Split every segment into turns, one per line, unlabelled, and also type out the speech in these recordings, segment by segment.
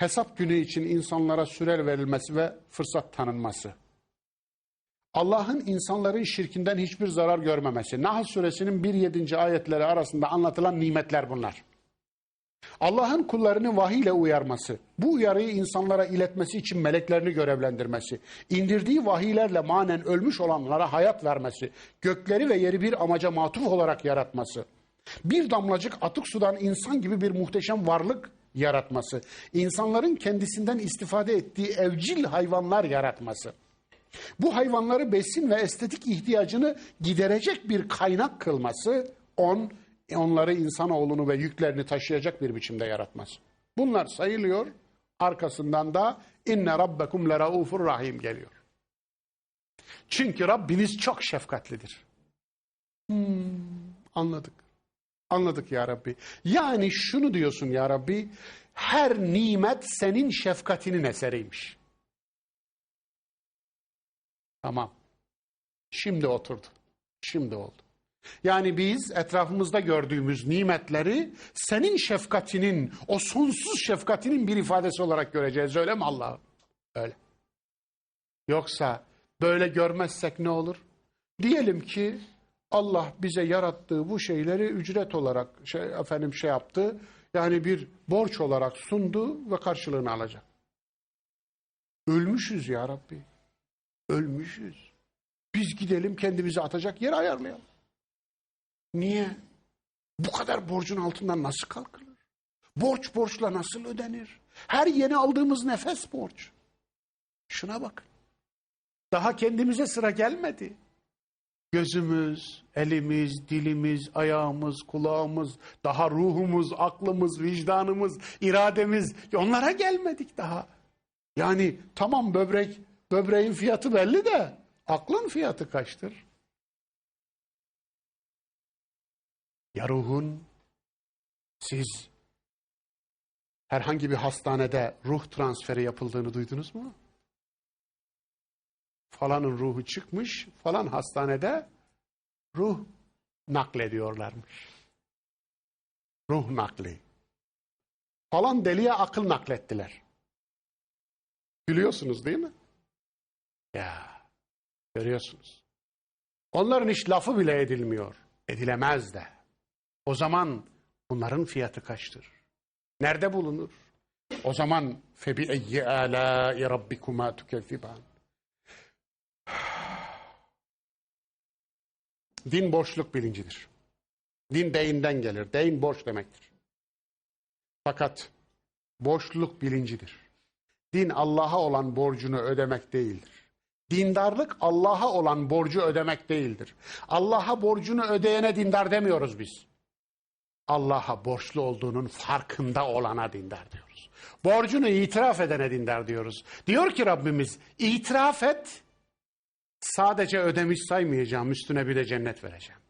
hesap günü için insanlara sürer verilmesi ve fırsat tanınması. Allah'ın insanların şirkinden hiçbir zarar görmemesi. Nahl suresinin 1-7. ayetleri arasında anlatılan nimetler bunlar. Allah'ın kullarını vahiy ile uyarması, bu uyarıyı insanlara iletmesi için meleklerini görevlendirmesi, indirdiği vahiylerle manen ölmüş olanlara hayat vermesi, gökleri ve yeri bir amaca matuf olarak yaratması, bir damlacık atık sudan insan gibi bir muhteşem varlık yaratması, insanların kendisinden istifade ettiği evcil hayvanlar yaratması, bu hayvanları besin ve estetik ihtiyacını giderecek bir kaynak kılması, on, onları insanoğlunu ve yüklerini taşıyacak bir biçimde yaratması. Bunlar sayılıyor. Arkasından da inne rabbekum leraufur rahim geliyor. Çünkü Rabbiniz çok şefkatlidir. Hmm, anladık. Anladık ya Rabbi. Yani şunu diyorsun ya Rabbi, her nimet senin şefkatinin eseriymiş. Tamam. Şimdi oturdu. Şimdi oldu. Yani biz etrafımızda gördüğümüz nimetleri senin şefkatinin, o sonsuz şefkatinin bir ifadesi olarak göreceğiz. Öyle mi Allah'ım? Öyle. Yoksa böyle görmezsek ne olur? Diyelim ki Allah bize yarattığı bu şeyleri ücret olarak şey efendim şey yaptı. Yani bir borç olarak sundu ve karşılığını alacak. Ölmüşüz ya Rabbi. Ölmüşüz. Biz gidelim kendimizi atacak yer ayarlayalım. Niye? Bu kadar borcun altından nasıl kalkılır? Borç borçla nasıl ödenir? Her yeni aldığımız nefes borç. Şuna bak. Daha kendimize sıra gelmedi. Gözümüz, elimiz, dilimiz, ayağımız, kulağımız, daha ruhumuz, aklımız, vicdanımız, irademiz onlara gelmedik daha. Yani tamam böbrek, böbreğin fiyatı belli de aklın fiyatı kaçtır? Ya ruhun siz herhangi bir hastanede ruh transferi yapıldığını duydunuz mu? Falanın ruhu çıkmış, falan hastanede ruh naklediyorlarmış. Ruh nakli. Falan deliye akıl naklettiler. Gülüyorsunuz değil mi? Ya, görüyorsunuz. Onların hiç lafı bile edilmiyor. Edilemez de. O zaman bunların fiyatı kaçtır? Nerede bulunur? O zaman febi eyyi alâi rabbikuma tukezziban. Din borçluk bilincidir. Din deyinden gelir. Deyin borç demektir. Fakat borçluluk bilincidir. Din Allah'a olan borcunu ödemek değildir. Dindarlık Allah'a olan borcu ödemek değildir. Allah'a borcunu ödeyene dindar demiyoruz biz. Allah'a borçlu olduğunun farkında olana dindar diyoruz. Borcunu itiraf edene dindar diyoruz. Diyor ki Rabbimiz itiraf et sadece ödemiş saymayacağım üstüne bir de cennet vereceğim.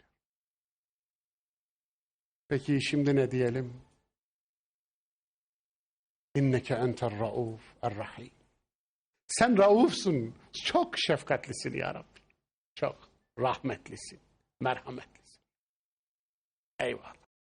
Peki şimdi ne diyelim? İnneke enter rauf er-rahim. Sen raufsun, çok şefkatlisin ya Rabbi. Çok rahmetlisin, merhametlisin. Eyvallah.